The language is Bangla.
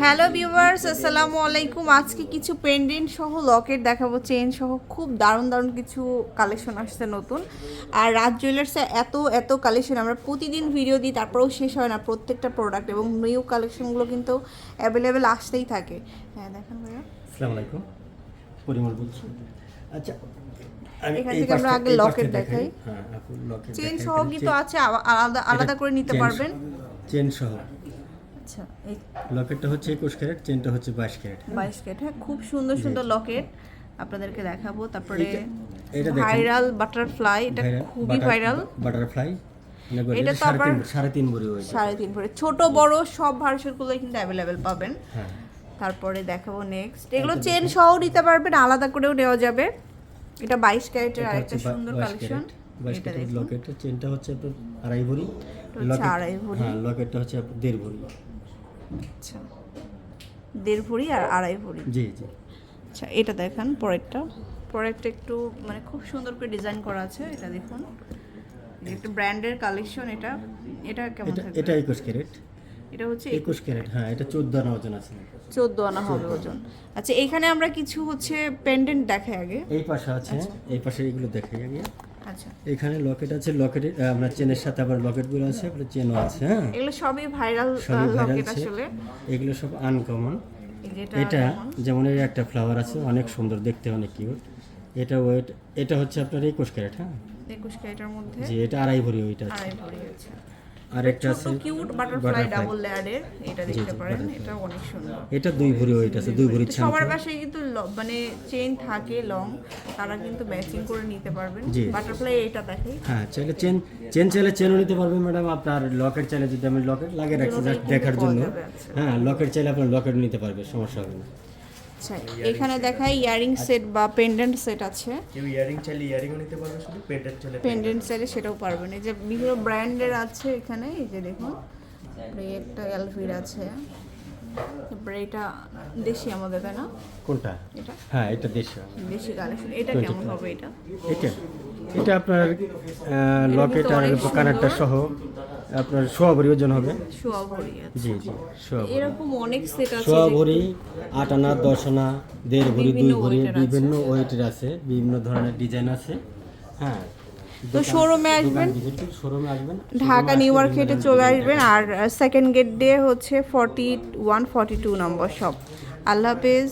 হ্যালো ভিউয়ার্স আসসালামু আলাইকুম আজকে কিছু পেন্ডেন্ট সহ লকেট দেখাবো চেন সহ। খুব দারুণ দারুণ কিছু কালেকশন আসছে নতুন। আর রাজ জুয়েলার্সে এত এত কালেকশন আমরা প্রতিদিন ভিডিও দিই তারপরেও শেষ হয় না। প্রত্যেকটা প্রোডাক্ট এবং নিউ কালেকশনগুলো কিন্তু অ্যাভেলেবেল আসতেই থাকে। হ্যাঁ দেখেন ভাইয়া। আসসালামু আলাইকুম। পরিমল বলছি। আচ্ছা আমি এখান থেকে আমরা আগে পাশটা দেখাই। হ্যাঁ লকেট চেন সহ কিন্তু আছে? আলাদা আলাদা করে নিতে পারবেন? চেন সহ। আচ্ছা এই লকেটটা হচ্ছে একুশ ক্যারেট চেনটা হচ্ছে বাইশ ক্যারেট। বাইশ কেট হ্যাঁ খুব সুন্দর সুন্দর লকেট। আপনাদেরকে দেখাবো তারপরে এইটা ভাইরাল বাটারফ্লাই এটা খুবই ভাইরাল। বাটারফ্লাই। এটা তো আবার- সাড়ে তিন ভরি সাড়ে তিন ভরে। ছোট বড় সব ভার্সনগুলো কিন্তু অ্যাভেলেবেল পাবেন। হ্যাঁ। তারপরে দেখাবো নেক্সট এগুলো চেন সহ নিতে পারবেন আলাদা করেও নেওয়া যাবে। এটা বাইশ ক্যারেটের এটা আরেকটা সুন্দর কালেকশন ক্যারেট। এটা ক্যারেট চেনটা হচ্ছে আড়াই ভরি। লকেট আড়াই ভরি। হ্যাঁ লকেটটা হচ্ছে দেড় ভরি। আচ্ছা। দেড় ভরি আর আড়াই ভরি। জি জি। আচ্ছা এটা দেখেন পরেরটা। পরেরটা একটু মানে খুব সুন্দর করে ডিজাইন করা আছে এটা দেখুন। একটা ব্র্যান্ডের কালেকশন এটা। এটা কেমন থাকবে? এটা একুশ ক্যারেট। এটা হচ্ছে একুশ ক্যারেট হ্যাঁ এটা চোদ্দ আনা ওজন আছে। চোদ্দ আনা হবে ওজন। আচ্ছা এখানে আমরা কিছু হচ্ছে পেন্ডেন্ট দেখাই আগে। এই পাশে আছে এই পাশে এগুলো দেখাই আগে। আচ্ছা। এখানে লকেট আছে লকেট আমরা চেনের সাথে আবার লকেটগুলো আছে আবার চেনও আছে হ্যাঁ? এগুলো সবই ভাইরাল সবই ভাইরাল লকেট আসলে। এগুলো সব আনকমন এটা যেমন যেমন এর একটা ফ্লাওয়ার আছে অনেক সুন্দর দেখতে অনেক কিউট এটা ওয়েট এটা হচ্ছে আপনার একুশ ক্যারেট হ্যাঁ? একুশ ক্যারেটের মধ্যে জি এটা আড়াই ভরি ওইটা আছে। আড়াই ভরি আছে আর একটা ছোট আছে কিউট বাটারফ্লাই ডাবল লেয়ারের এটা দেখতে পারেন এটা অনেক সুন্দর। এটা দুই ভরি ওইট আছে দুই ভরি সবার বাসায় কিন্তু মানে চেন থাকে লং তারা কিন্তু ম্যাচিং করে নিতে পারবেন। বাটারফ্লাই এটা দেখাই হ্যাঁ চাইলে চেন চেন চাইলে চেনও নিতে পারবেন ম্যাডাম আপনার লকেট চাইলে যদি আমি লকেট লাগিয়ে রাখছি জাস্ট দেখার জন্য। আচ্ছা। হ্যাঁ লকেট চাইলে আপনার লকেট নিতে পারবে সমস্যা হবে না। আচ্ছা এখানে দেখাই ইয়ারিং সেট বা পেন্ডেন্ট সেট আছে। কেউ ইয়ারিং চাইলে ইয়ারিংও নিতে পারবে শুধু পেন্ডেন্ট চাইলে পেন্ডেন্ট চাইলে সেটাও পারবেন। এই যে বিভিন্ন ব্র্যান্ডের আছে এখানে এই যে দেখুন। এই একটা এলভির আছে। তারপরে এটা দেশি আমাদের তাই না? কোনটা? এটা? হ্যাঁ এটা দেশি। দেশি কালেকশন এটা কেমন হবে এটা? এটা এটা আপনার লকেট আর কানেরটা সহ। আপনার সোয়া ভরি ওজন হবে। ভরি জি জি সোয়া এরকম অনেক সেট আছে সোয়া ভরি আট আনা দশ আনা দেড় ভরি দুই ভরি। বিভিন্ন ওয়েটের আছে বিভিন্ন ধরনের ডিজাইন আছে। হ্যাঁ তো শোরুমে আসবেন? শোরুমে আসবেন। ঢাকা নিউ মার্কেটে চলে আসবেন। আর সেকেন্ড গেট দিয়ে হচ্ছে forty one forty two number shop আল্লাহ হাফেজ।